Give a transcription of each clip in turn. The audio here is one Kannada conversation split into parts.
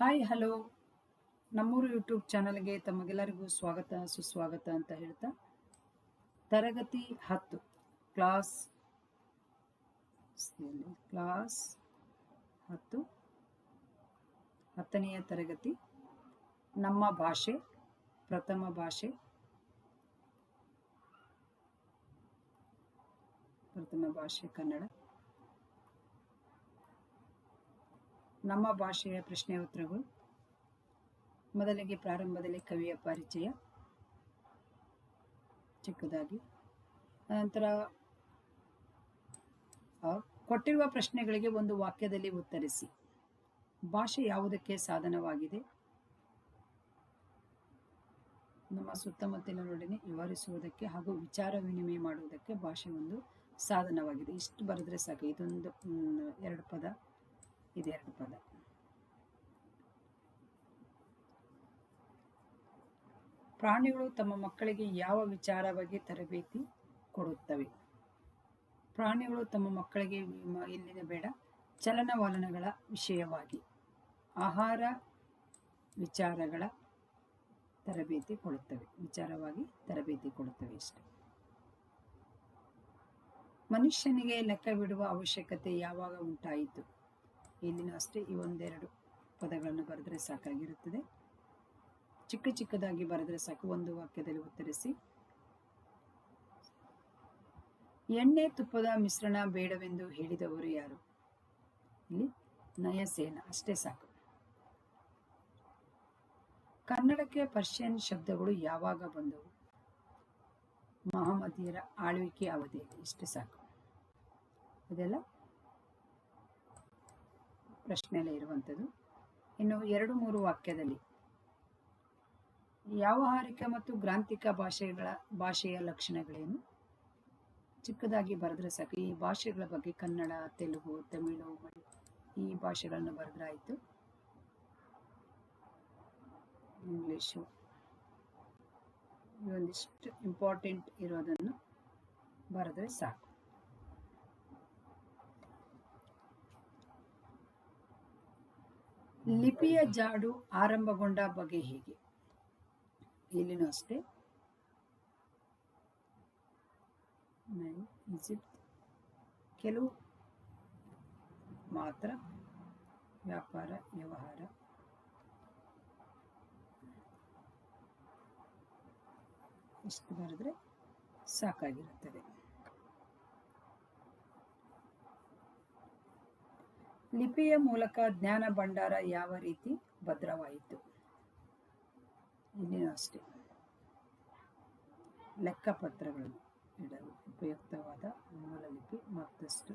ಹಾಯ್ ಹಲೋ ನಮ್ಮೂರು ಯೂಟ್ಯೂಬ್ ಚಾನಲ್ಗೆ ತಮಗೆಲ್ಲರಿಗೂ ಸ್ವಾಗತ, ಸುಸ್ವಾಗತ ಅಂತ ಹೇಳ್ತಾ, ತರಗತಿ ಹತ್ತು ಕ್ಲಾಸ್ ಕ್ಲಾಸ್ ಹತ್ತು, ಹತ್ತನೆಯ ತರಗತಿ, ನಮ್ಮ ಭಾಷೆ, ಪ್ರಥಮ ಭಾಷೆ ಪ್ರಥಮ ಭಾಷೆ ಕನ್ನಡ. ನಮ್ಮ ಭಾಷೆಯ ಪ್ರಶ್ನೆ ಉತ್ತರಗಳು. ಮೊದಲಿಗೆ ಪ್ರಾರಂಭದಲ್ಲಿ ಕವಿಯ ಪರಿಚಯ. ಚಿಕ್ಕದಾಗಿ. ನಂತರ ಕೊಟ್ಟಿರುವ ಪ್ರಶ್ನೆಗಳಿಗೆ ಒಂದು ವಾಕ್ಯದಲ್ಲಿ ಉತ್ತರಿಸಿ. ಭಾಷೆ ಯಾವುದಕ್ಕೆ ಸಾಧನವಾಗಿದೆ? ನಮ್ಮ ಸುತ್ತಮುತ್ತಲಿನೊಡನೆ ವಿವರಿಸುವುದಕ್ಕೆ ಹಾಗೂ ವಿಚಾರ ವಿನಿಮಯ ಮಾಡುವುದಕ್ಕೆ ಭಾಷೆ ಒಂದು ಸಾಧನವಾಗಿದೆ. ಇಷ್ಟು ಬರೆದ್ರೆ ಸಾಕು. ಇದೊಂದು ಎರಡು ಪದ. ಇದೆರಡು ಪದ ಪ್ರಾಣಿಗಳು ತಮ್ಮ ಮಕ್ಕಳಿಗೆ ಯಾವ ವಿಚಾರ ಬಗ್ಗೆ ತರಬೇತಿ ಕೊಡುತ್ತವೆ? ಪ್ರಾಣಿಗಳು ತಮ್ಮ ಮಕ್ಕಳಿಗೆ ಇಲ್ಲಿನ ಬೇಡ. ಚಲನವಲನಗಳ ವಿಷಯವಾಗಿ ಆಹಾರ ವಿಚಾರಗಳ ತರಬೇತಿ ಕೊಡುತ್ತವೆ. ವಿಚಾರವಾಗಿ ತರಬೇತಿ ಕೊಡುತ್ತವೆ ಇಷ್ಟೆ ಮನುಷ್ಯನಿಗೆ ಲೆಕ್ಕ ಬಿಡುವ ಅವಶ್ಯಕತೆ ಯಾವಾಗ ಉಂಟಾಯಿತು? ಇಲ್ಲಿನ ಅಷ್ಟೇ ಈ ಒಂದೆರಡು ಪದಗಳನ್ನು ಬರೆದರೆ ಸಾಕಾಗಿರುತ್ತದೆ. ಚಿಕ್ಕ ಚಿಕ್ಕದಾಗಿ ಬರೆದರೆ ಸಾಕು. ಒಂದು ವಾಕ್ಯದಲ್ಲಿ ಉತ್ತರಿಸಿ. ಎಣ್ಣೆ ತುಪ್ಪದ ಮಿಶ್ರಣ ಬೇಡವೆಂದು ಹೇಳಿದವರು ಯಾರು? ಇಲ್ಲಿ ನಯಸೇನ. ಅಷ್ಟೇ ಸಾಕು. ಕನ್ನಡಕ್ಕೆ ಪರ್ಷಿಯನ್ ಶಬ್ದಗಳು ಯಾವಾಗ ಬಂದವು? ಮಹಮ್ಮದಿಯರ ಆಳ್ವಿಕೆ ಅವಧಿಯಲ್ಲಿ. ಇಷ್ಟೇ ಸಾಕು. ಇದೆಲ್ಲ ಪ್ರಶ್ನೆಯಲ್ಲೇ ಇರುವಂಥದ್ದು. ಇನ್ನು ಎರಡು ಮೂರು ವಾಕ್ಯದಲ್ಲಿ. ವ್ಯಾವಹಾರಿಕ ಮತ್ತು ಗ್ರಾಂಥಿಕ ಭಾಷೆಗಳ ಭಾಷೆಯ ಲಕ್ಷಣಗಳೇನು? ಚಿಕ್ಕದಾಗಿ ಬರೆದ್ರೆ ಸಾಕು. ಈ ಭಾಷೆಗಳ ಬಗ್ಗೆ ಕನ್ನಡ, ತೆಲುಗು, ತಮಿಳು ಮಳಿ ಈ ಭಾಷೆಗಳನ್ನು ಬರೆದ್ರಾಯಿತು ಇಂಗ್ಲೀಷು. ಒಂದಿಷ್ಟು ಇಂಪಾರ್ಟೆಂಟ್ ಇರೋದನ್ನು ಬರೆದ್ರೆ ಸಾಕು. ಲಿಪಿಯ ಜಾಡು ಆರಂಭಗೊಂಡ ಬಗೆ ಹೇಗೆ. ಇಲ್ಲಿನೂ ಅಷ್ಟೇ. ಕೆಲವು ಮಾತ್ರ ವ್ಯಾಪಾರ ವ್ಯವಹಾರ. ಇಷ್ಟು ಬರೆದ್ರೆ ಸಾಕಾಗಿರುತ್ತದೆ. ಲಿಪಿಯ ಮೂಲಕ ಜ್ಞಾನ ಭಂಡಾರ ಯಾವ ರೀತಿ ಭದ್ರವಾಯಿತು? ಇಲ್ಲಿನೂ ಅಷ್ಟೇ. ಲೆಕ್ಕಪತ್ರಗಳನ್ನು ಇಡಲು ಉಪಯುಕ್ತವಾದ ಮೂಲಲಿಪಿ ಮತ್ತಷ್ಟು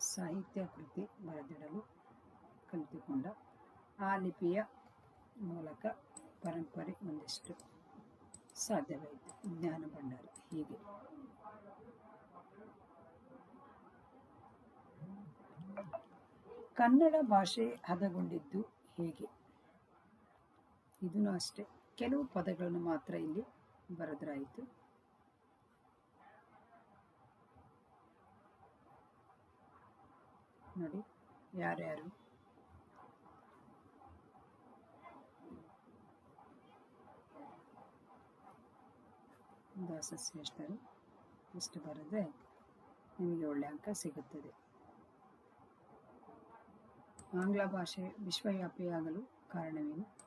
ಸಾಹಿತ್ಯ ಕೃತಿ ಬರೆದಿಡಲು ಕಲಿತುಕೊಂಡ ಆ ಲಿಪಿಯ ಮೂಲಕ ಪರಂಪರೆ ಒಂದಿಷ್ಟು ಸಾಧ್ಯವಾಯಿತು. ಜ್ಞಾನ ಭಂಡಾರ ಹೀಗೆ. ಕನ್ನಡ ಭಾಷೆ ಹದಗೊಂಡಿದ್ದು ಹೇಗೆ? ಇದನ್ನು ಅಷ್ಟೇ. ಕೆಲವು ಪದಗಳನ್ನು ಮಾತ್ರ ಇಲ್ಲಿ ಬರೆದ್ರಾಯಿತು. ನೋಡಿ, ಯಾರ್ಯಾರು? ದಾಸ ಶ್ರೇಷ್ಠರು ಇಷ್ಟು ಬರೆದ್ರೆ ನಿಮಗೆ ಒಳ್ಳೆ ಅಂಕ ಸಿಗುತ್ತದೆ. ಆಂಗ್ಲ ಭಾಷೆ ವಿಶ್ವವ್ಯಾಪಿಯಾಗಲು ಕಾರಣವೇನು?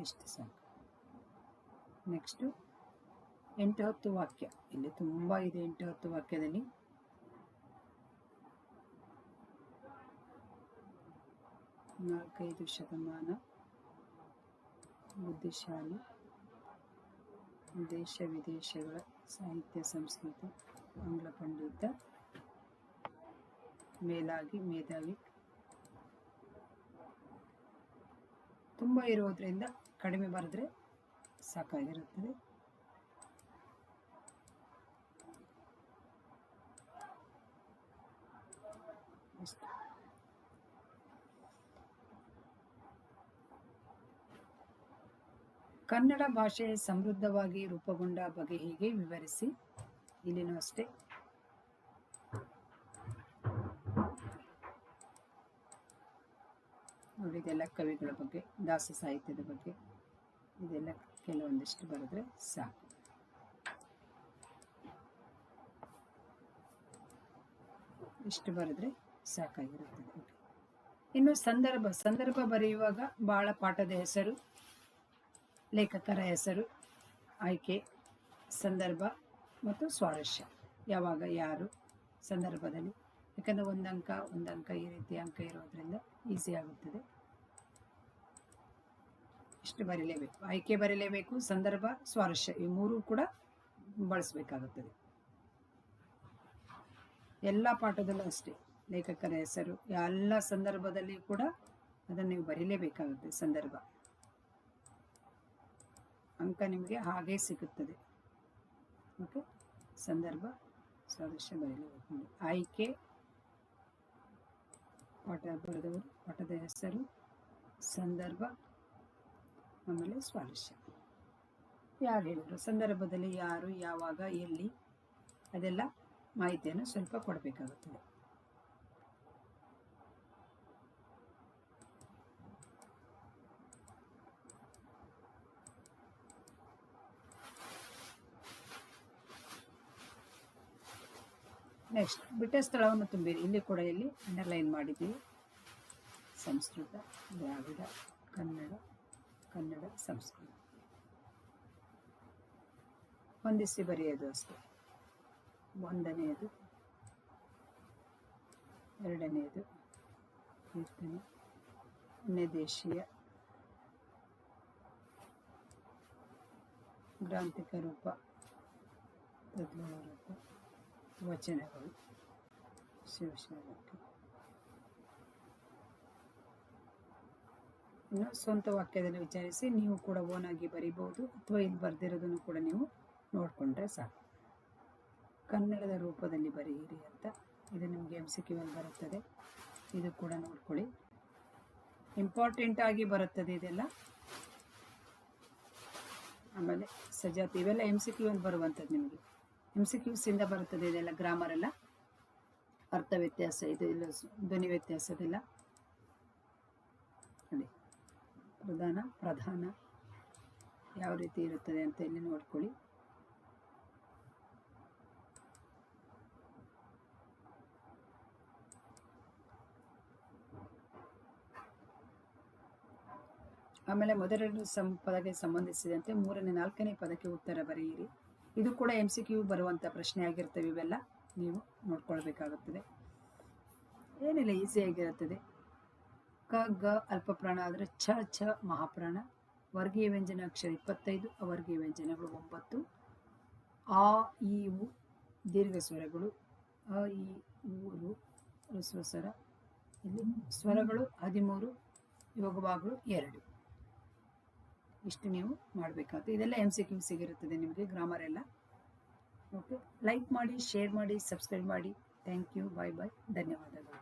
ಇಷ್ಟು ನೆಕ್ಸ್ಟು ಎಂಟು ಹತ್ತು ವಾಕ್ಯ. ಇಲ್ಲಿ ತುಂಬ ಇದೆ ಎಂಟು ಹತ್ತು ವಾಕ್ಯದಲ್ಲಿ. ನಾಲ್ಕೈದು ಶತಮಾನ ಬುದ್ಧಿಶಾಲಿ, ದೇಶ ವಿದೇಶಗಳ ಸಾಹಿತ್ಯ, ಸಂಸ್ಕೃತಿ, ಆಂಗ್ಲ ಪಂಡಿತ, ಮೇಲಾಗಿ ಮೇಧಾವಿ. ತುಂಬ ಇರೋದ್ರಿಂದ ಕಡಿಮೆ ಬರೆದ್ರೆ ಸಾಕಾಗಿರುತ್ತದೆ ಇಷ್ಟು ಕನ್ನಡ ಭಾಷೆ ಸಮೃದ್ಧವಾಗಿ ರೂಪುಗೊಂಡ ಬಗೆ ಹೀಗೆ ವಿವರಿಸಿ. ಇಲ್ಲಿನೂ ಅಷ್ಟೇ. ನೋಡಿದೆಲ್ಲ ಕವಿಗಳ ಬಗ್ಗೆ, ದಾಸ ಸಾಹಿತ್ಯದ ಬಗ್ಗೆ. ಇದೆಲ್ಲ ಕೆಲವೊಂದಿಷ್ಟು ಬರೆದ್ರೆ ಸಾಕು. ಇಷ್ಟು ಬರೆದ್ರೆ ಸಾಕಾಗಿರುತ್ತದೆ. ಇನ್ನು ಸಂದರ್ಭ ಸಂದರ್ಭ ಬರೆಯುವಾಗ ಬಹಳ ಪಾಠದ ಹೆಸರು ಲೇಖಕರ ಹೆಸರು, ಆಯ್ಕೆ, ಸಂದರ್ಭ ಮತ್ತು ಸ್ವಾರಸ್ಯ. ಯಾವಾಗ ಯಾರು ಸಂದರ್ಭದಲ್ಲಿ? ಯಾಕಂದರೆ ಒಂದು ಅಂಕ ಒಂದು ಅಂಕ ಈ ರೀತಿ ಅಂಕ ಇರೋದ್ರಿಂದ ಈಸಿ ಆಗುತ್ತದೆ. ಇಷ್ಟು ಬರೀಲೇಬೇಕು. ಆಯ್ಕೆ ಬರೀಲೇಬೇಕು, ಸಂದರ್ಭ, ಸ್ವಾರಸ್ಯ ಈ ಮೂರು ಕೂಡ ಬಳಸಬೇಕಾಗುತ್ತದೆ. ಎಲ್ಲ ಪಾಠದಲ್ಲೂ ಅಷ್ಟೇ ಲೇಖಕರ ಹೆಸರು, ಎಲ್ಲ ಸಂದರ್ಭದಲ್ಲಿ ಕೂಡ ಅದನ್ನು ನೀವು ಬರೀಲೇಬೇಕಾಗುತ್ತೆ, ಸಂದರ್ಭ. ಅಂಕ ನಿಮಗೆ ಹಾಗೆ ಸಿಗುತ್ತದೆ. ಓಕೆ ಸಂದರ್ಭ ಸದಸ್ಯ ಬರೆಯಲು. ಆಯ್ಕೆ. ಪಾಠ ಬರೆದವರು, ಪಾಠದ ಹೆಸರು, ಸಂದರ್ಭ, ಆಮೇಲೆ ಸ್ವಾರಸ್ಯ ಯಾರು ಹೇಳಿದ್ರು? ಸಂದರ್ಭದಲ್ಲಿ ಯಾರು, ಯಾವಾಗ, ಎಲ್ಲಿ ಅದೆಲ್ಲ ಮಾಹಿತಿಯನ್ನು ಸ್ವಲ್ಪ ಕೊಡಬೇಕಾಗುತ್ತದೆ. ನೆಕ್ಸ್ಟ್ ಬಿಟ್ಟ ಸ್ಥಳವನ್ನು ತುಂಬಿರಿ. ಇಲ್ಲಿ ಕೂಡ ಇಲ್ಲಿ ಅಂಡರ್ಲೈನ್ ಮಾಡಿದ್ದೀವಿ. ಸಂಸ್ಕೃತ, ದ್ರಾವಿಡ, ಕನ್ನಡ ಕನ್ನಡ, ಸಂಸ್ಕೃತ. ಹೊಂದಿಸಿ ಬರೆಯೋದು ಅಷ್ಟೇ. ಒಂದನೆಯದು, ಎರಡನೆಯದು, ಕೀರ್ತನೆ ದೇಶೀಯ, ಗ್ರಾಂಥಿಕ ರೂಪ ತದ್ಮೂಲ ರೂಪ. ವಚನಗಳು ಇನ್ನು ಸ್ವಂತ ವಾಕ್ಯದಲ್ಲಿ ವಿಚಾರಿಸಿ ನೀವು ಕೂಡ ಓನಾಗಿ ಬರಿಬಹುದು ಅಥವಾ ಇಲ್ಲಿ ಬರೆದಿರೋದನ್ನು ಕೂಡ ನೀವು ನೋಡಿಕೊಂಡ್ರೆ ಸಾಕು. ಕನ್ನಡದ ರೂಪದಲ್ಲಿ ಬರೆಯಿರಿ ಅಂತ ಇದು ನಿಮಗೆ ಎಂ ಸಿ ಕ್ಯೂ ಬರುತ್ತದೆ. ಇದು ಕೂಡ ನೋಡ್ಕೊಳ್ಳಿ. ಇಂಪಾರ್ಟೆಂಟ್ ಆಗಿ ಬರುತ್ತದೆ ಇದೆಲ್ಲ. ಆಮೇಲೆ ಸಜಾತಿ ಇವೆಲ್ಲ ಎಂ ಸಿ ಕ್ಯೂ ಬರುವಂಥದ್ದು ನಿಮಗೆ. ಎಂ ಸಿ ಕ್ಯೂಸಿಂದ ಬರುತ್ತದೆ ಇದೆಲ್ಲ ಗ್ರಾಮರ್ ಎಲ್ಲ. ಅರ್ಥ ವ್ಯತ್ಯಾಸ ಇದು ಇಲ್ಲ, ಧ್ವನಿ ವ್ಯತ್ಯಾಸದಿಲ್ಲ ಪ್ರಧಾನ ಪ್ರಧಾನ ಯಾವ ರೀತಿ ಇರುತ್ತದೆ ಅಂತ ಇಲ್ಲಿ ನೋಡ್ಕೊಳ್ಳಿ. ಆಮೇಲೆ ಮೊದಲೆರಡು ಸಂ ಪದಕ್ಕೆ ಸಂಬಂಧಿಸಿದಂತೆ ಮೂರನೇ, ನಾಲ್ಕನೇ ಪದಕ್ಕೆ ಉತ್ತರ ಬರೆಯಿರಿ. ಇದು ಕೂಡ ಎಂ ಸಿ ಕ್ಯೂ ಬರುವಂಥ ಪ್ರಶ್ನೆ ಆಗಿರ್ತವೆ ಇವೆಲ್ಲ. ನೀವು ನೋಡ್ಕೊಳ್ಬೇಕಾಗುತ್ತದೆ. ಏನಿಲ್ಲ ಈಸಿಯಾಗಿರುತ್ತದೆ ಕ, ಗ, ಅಲ್ಪಪ್ರಾಣ ಆದರೆ ಛ ಛ, ಮಹಾಪ್ರಾಣ. ವರ್ಗೀಯ ವ್ಯಂಜನ ಅಕ್ಷರ ಇಪ್ಪತ್ತೈದು, ಅವರ್ಗೀಯ ವ್ಯಂಜನಗಳು ಒಂಬತ್ತು. ಆ, ಈ, ಉ, ದೀರ್ಘ ಸ್ವರಗಳು. ಅ ಇ ಉ, ರು ಹ್ರಸ್ವ ಸ್ವರ. ಇಲ್ಲಿ ಸ್ವರಗಳು ಹದಿಮೂರು ಯೋಗವಾಗಳು ಎರಡು. ಇಷ್ಟು ನೀವು ಮಾಡಬೇಕಾಗುತ್ತೆ. ಇದೆಲ್ಲ ಎಂ ಸಿ ಕ್ಯೂ ಸಿಗಿರುತ್ತದೆ ನಿಮಗೆ ಗ್ರಾಮರ್ ಎಲ್ಲ. ಓಕೆ ಲೈಕ್ ಮಾಡಿ ಶೇರ್ ಮಾಡಿ ಸಬ್ಸ್ಕ್ರೈಬ್ ಮಾಡಿ. ಥ್ಯಾಂಕ್ ಯು ಬಾಯ್ ಬಾಯ್ ಧನ್ಯವಾದಗಳು.